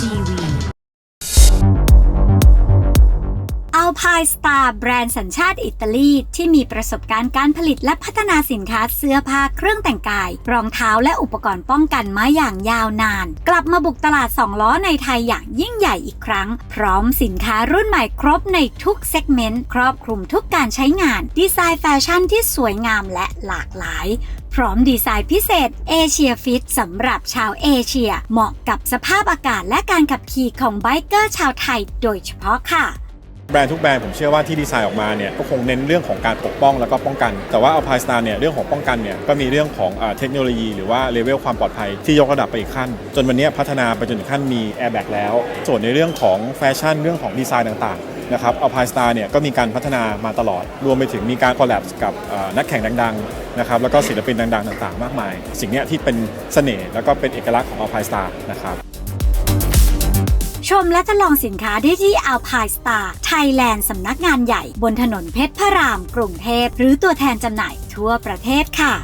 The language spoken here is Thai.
TV Alpine Star แบรนด์สัญชาติอิตาลี ที่มีประสบการณ์การผลิตและพัฒนาสินค้าเสื้อผ้าเครื่องแต่งกาย รองเท้าและอุปกรณ์ป้องกันมาอย่างยาวนาน กลับมาบุกตลาด 2 ล้อในไทยอย่างยิ่งใหญ่อีกครั้ง พร้อมสินค้ารุ่นใหม่ครบในทุกเซกเมนต์ ครอบคลุมทุกการใช้งาน ดีไซน์แฟชั่นที่สวยงามและหลากหลาย พร้อมดีไซน์พิเศษเอเชียฟิตสำหรับชาวเอเชีย เหมาะกับสภาพอากาศและการขับขี่ของไบเกอร์ชาวไทยโดยเฉพาะค่ะแบรนด์ทุกแบรนด์ผมเชื่อว่าที่ดีไซน์ออกมาเนี่ยก็คงเน้นเรื่องของการปกป้องแล้วก็ป้องกัน แต่ว่า Alpine Star เนี่ยเรื่องของป้องกันเนี่ยก็มีเรื่องของเทคโนโลยี หรือว่าเลเวลความปลอดภัยที่ยกระดับไปอีกขั้น จนวันนี้พัฒนาไปจนถึงขั้นมีแอร์แบ็กแล้ว ส่วนในเรื่องของแฟชั่นเรื่องของดีไซน์ต่างๆ นะครับ Alpine Star เนี่ยก็มีการพัฒนามาตลอด รวมไปถึงมีการคอลแลบกับนักแข่งดังๆนะครับแล้วก็ศิลปินดังๆ ต่างๆ มากมาย สิ่งนี้ที่เป็นเสน่ห์แล้วก็เป็นเอกลักษณ์ของ Alpine Star นะครับชมและทดลองสินค้าได้ที่ Alpine Star Thailand สำนักงานใหญ่บนถนนเพชรพระรามกรุงเทพ หรือตัวแทนจำหน่ายทั่วประเทศค่ะ